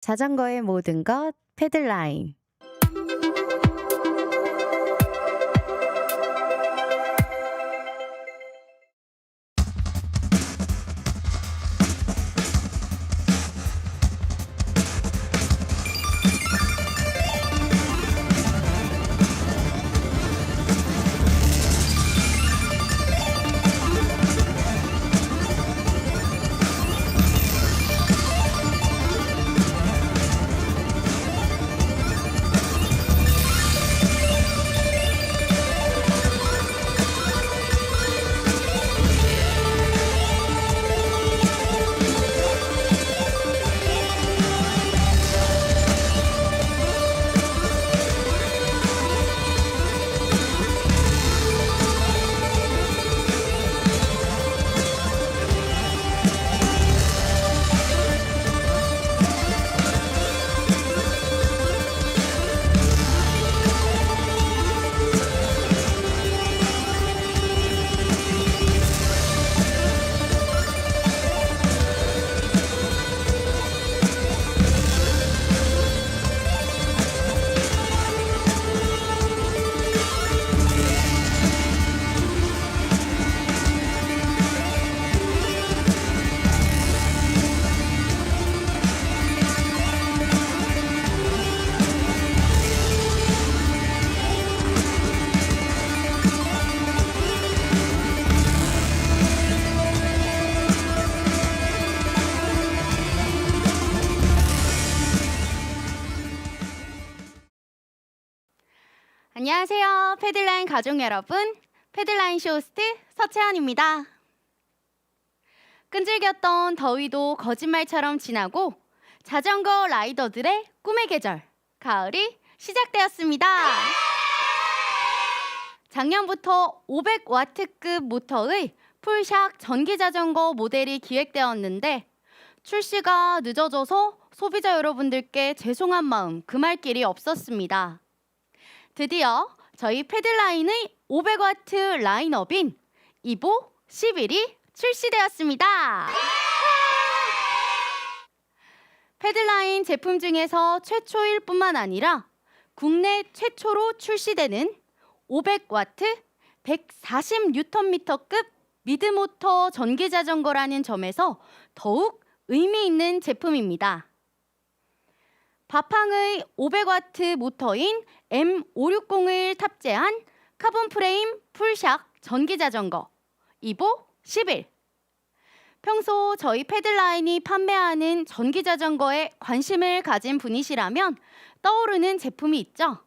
자전거의 모든 것 패들라인. 패들라인 가족 여러분. 패들라인 쇼호스트 서채연입니다. 끈질겼던 더위도 거짓말처럼 지나고 자전거 라이더들의 꿈의 계절, 가을이 시작되었습니다. 작년부터 500와트급 모터의 풀샥 전기 자전거 모델이 기획되었는데 출시가 늦어져서 소비자 여러분들께 죄송한 마음 금할 길이 없었습니다. 드디어 저희 패들라인의 500와트 라인업인 이보 11이 출시되었습니다. 패들라인 제품 중에서 최초일 뿐만 아니라 국내 최초로 출시되는 500와트 140Nm급 미드모터 전기 자전거라는 점에서 더욱 의미 있는 제품입니다. 바팡의 500와트 모터인 M560을 탑재한 카본 프레임 풀샥 전기 자전거 이보 11. 평소 저희 패들라인이 판매하는 전기 자전거에 관심을 가진 분이시라면 떠오르는 제품이 있죠?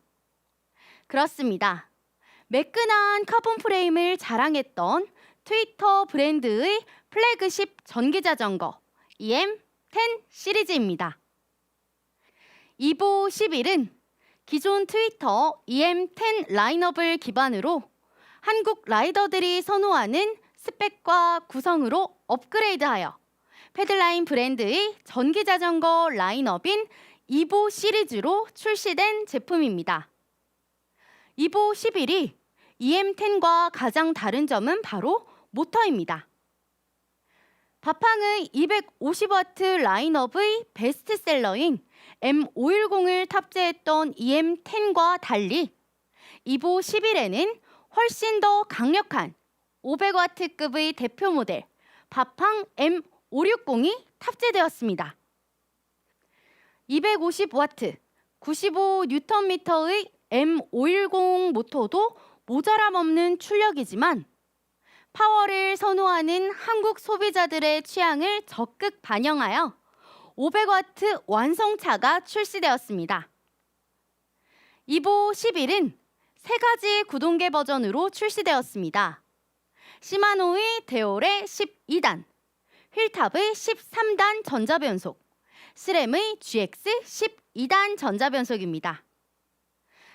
그렇습니다. 매끈한 카본 프레임을 자랑했던 트위터 브랜드의 플래그십 전기 자전거 EM10 시리즈입니다. 이보 11은 기존 트위터 EM10 라인업을 기반으로 한국 라이더들이 선호하는 스펙과 구성으로 업그레이드하여 패들라인 브랜드의 전기 자전거 라인업인 이보 시리즈로 출시된 제품입니다. 이보 11이 EM10과 가장 다른 점은 바로 모터입니다. 바팡의 250와트 라인업의 베스트셀러인 M510을 탑재했던 EM10과 달리 이보 11에는 훨씬 더 강력한 500와트급의 대표 모델 바팡 M560이 탑재되었습니다. 250와트, 95Nm의 M510 모터도 모자람 없는 출력이지만 파워를 선호하는 한국 소비자들의 취향을 적극 반영하여 500와트 완성차가 출시되었습니다. 이보 11은 세 가지 구동계 버전으로 출시되었습니다. 시마노의 데올의 12단, 휠탑의 13단 전자변속, 스램의 GX 12단 전자변속입니다.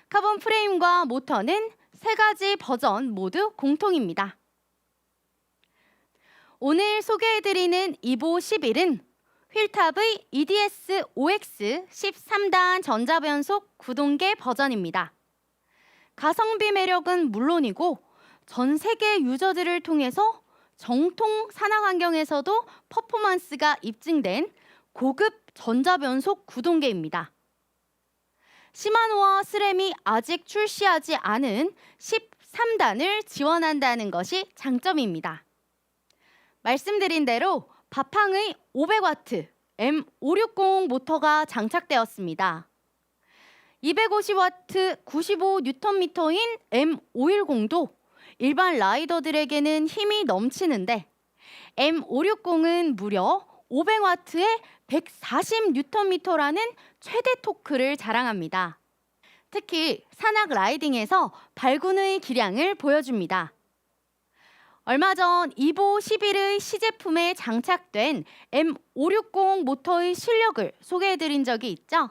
카본 프레임과 모터는 세 가지 버전 모두 공통입니다. 오늘 소개해드리는 이보 11은 휠탑의 EDS OX 13단 전자변속 구동계 버전입니다. 가성비 매력은 물론이고 전 세계 유저들을 통해서 정통 산악 환경에서도 퍼포먼스가 입증된 고급 전자변속 구동계입니다. 시마노와 스램이 아직 출시하지 않은 13단을 지원한다는 것이 장점입니다. 말씀드린 대로 바팡의 500W M560 모터가 장착되었습니다. 250W 95Nm인 M510도 일반 라이더들에게는 힘이 넘치는데 M560은 무려 500W의 140Nm라는 최대 토크를 자랑합니다. 특히 산악 라이딩에서 발군의 기량을 보여줍니다. 얼마 전 이보 11의 시제품에 장착된 M560 모터의 실력을 소개해드린 적이 있죠.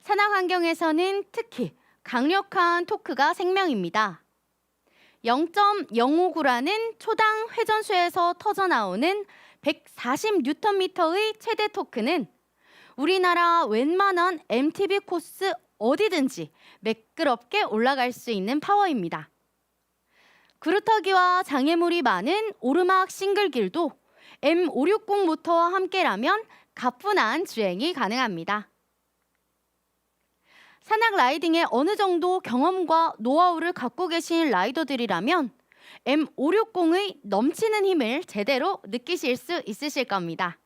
산악 환경에서는 특히 강력한 토크가 생명입니다. 0.059라는 초당 회전수에서 터져나오는 140Nm의 최대 토크는 우리나라 웬만한 MTB 코스 어디든지 매끄럽게 올라갈 수 있는 파워입니다. 그루터기와 장애물이 많은 오르막 싱글길도 M560 모터와 함께라면 가뿐한 주행이 가능합니다. 산악 라이딩에 어느 정도 경험과 노하우를 갖고 계신 라이더들이라면 M560의 넘치는 힘을 제대로 느끼실 수 있으실 겁니다.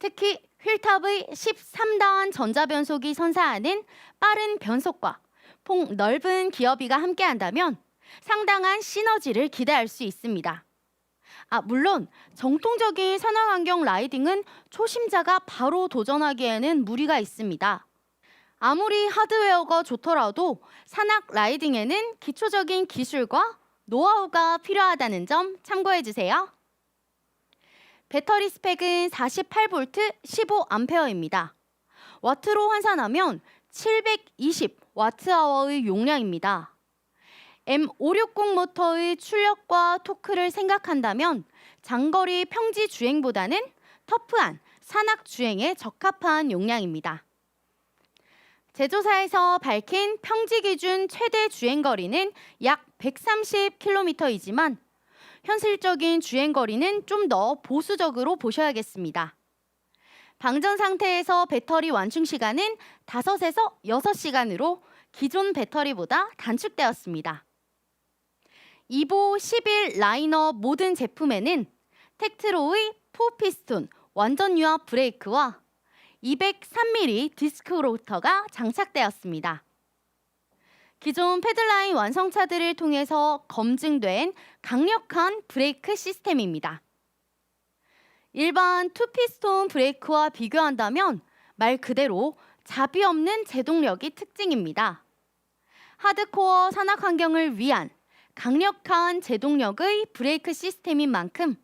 특히 휠탑의 13단 전자변속이 선사하는 빠른 변속과 폭 넓은 기어비가 함께한다면 상당한 시너지를 기대할 수 있습니다. 아, 물론 정통적인 산악환경 라이딩은 초심자가 바로 도전하기에는 무리가 있습니다. 아무리 하드웨어가 좋더라도 산악 라이딩에는 기초적인 기술과 노하우가 필요하다는 점 참고해 주세요. 배터리 스펙은 48V 15A입니다. 와트로 환산하면 720Wh의 용량입니다. M560 모터의 출력과 토크를 생각한다면 장거리 평지 주행보다는 터프한 산악 주행에 적합한 용량입니다. 제조사에서 밝힌 평지 기준 최대 주행 거리는 약 130km이지만 현실적인 주행 거리는 좀 더 보수적으로 보셔야겠습니다. 방전 상태에서 배터리 완충 시간은 5에서 6시간으로 기존 배터리보다 단축되었습니다. 이보 11 라이너 모든 제품에는 텍트로의 포피스톤 완전 유압 브레이크와 203mm 디스크 로터가 장착되었습니다. 기존 패들라인 완성차들을 통해서 검증된 강력한 브레이크 시스템입니다. 일반 투피스톤 브레이크와 비교한다면 말 그대로 잡이 없는 제동력이 특징입니다. 하드코어 산악 환경을 위한 강력한 제동력의 브레이크 시스템인 만큼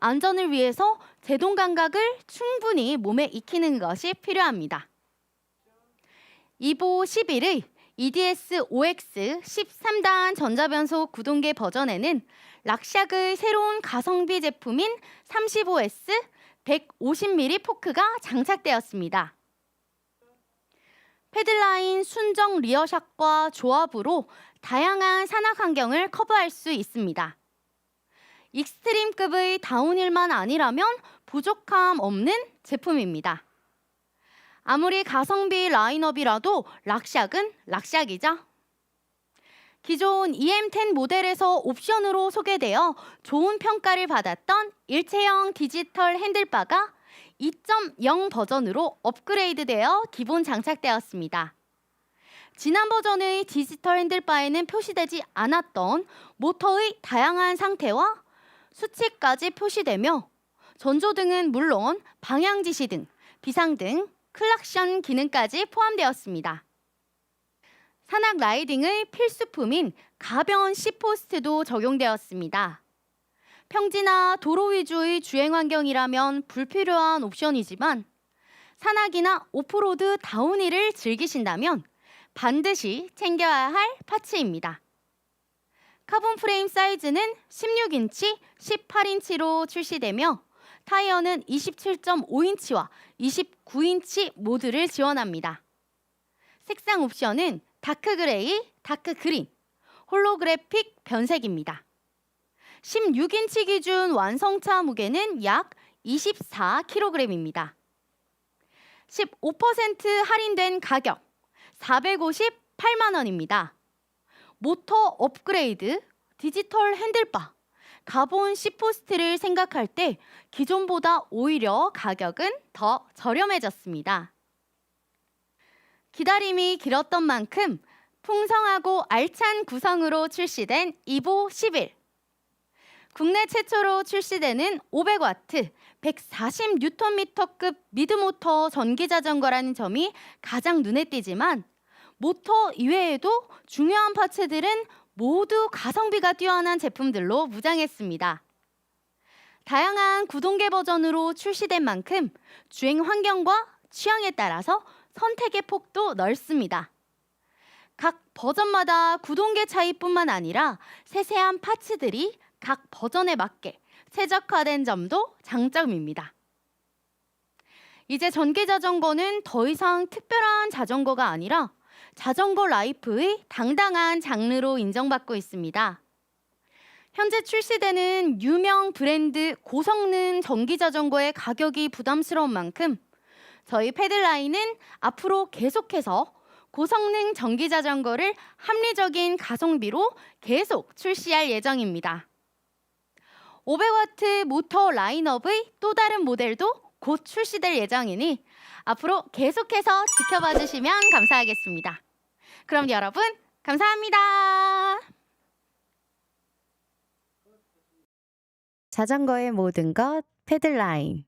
안전을 위해서 제동 감각을 충분히 몸에 익히는 것이 필요합니다. 이보 11의 EDS OX 13단 전자변속 구동계 버전에는 락샥의 새로운 가성비 제품인 35S 150mm 포크가 장착되었습니다. 패들라인 순정 리어샷과 조합으로 다양한 산악 환경을 커버할 수 있습니다. 익스트림급의 다운힐만 아니라면 부족함 없는 제품입니다. 아무리 가성비 라인업이라도 락샥은 락샥이죠. 기존 EM10 모델에서 옵션으로 소개되어 좋은 평가를 받았던 일체형 디지털 핸들바가 2.0 버전으로 업그레이드되어 기본 장착되었습니다. 지난 버전의 디지털 핸들바에는 표시되지 않았던 모터의 다양한 상태와 수치까지 표시되며 전조등은 물론 방향 지시 등, 비상등, 클락션 기능까지 포함되었습니다. 산악 라이딩의 필수품인 가변 C포스트도 적용되었습니다. 평지나 도로 위주의 주행 환경이라면 불필요한 옵션이지만 산악이나 오프로드 다운힐을 즐기신다면 반드시 챙겨야 할 파츠입니다. 카본 프레임 사이즈는 16인치, 18인치로 출시되며 타이어는 27.5인치와 29인치 모두를 지원합니다. 색상 옵션은 다크 그레이, 다크 그린, 홀로그래픽 변색입니다. 16인치 기준 완성차 무게는 약 24kg입니다. 15% 할인된 가격 458만 원입니다. 모터 업그레이드, 디지털 핸들바, 가본 시포스트를 생각할 때 기존보다 오히려 가격은 더 저렴해졌습니다. 기다림이 길었던 만큼 풍성하고 알찬 구성으로 출시된 이보 11. 국내 최초로 출시되는 500와트 140Nm급 미드모터 전기자전거라는 점이 가장 눈에 띄지만 모터 이외에도 중요한 파츠들은 모두 가성비가 뛰어난 제품들로 무장했습니다. 다양한 구동계 버전으로 출시된 만큼 주행 환경과 취향에 따라서 선택의 폭도 넓습니다. 각 버전마다 구동계 차이뿐만 아니라 세세한 파츠들이 각 버전에 맞게 최적화된 점도 장점입니다. 이제 전기 자전거는 더 이상 특별한 자전거가 아니라 자전거 라이프의 당당한 장르로 인정받고 있습니다. 현재 출시되는 유명 브랜드 고성능 전기 자전거의 가격이 부담스러운 만큼 저희 패들라인은 앞으로 계속해서 고성능 전기 자전거를 합리적인 가성비로 계속 출시할 예정입니다. 500와트 모터 라인업의 또 다른 모델도 곧 출시될 예정이니 앞으로 계속해서 지켜봐 주시면 감사하겠습니다. 그럼 여러분, 감사합니다. 자전거의 모든 것 패들라인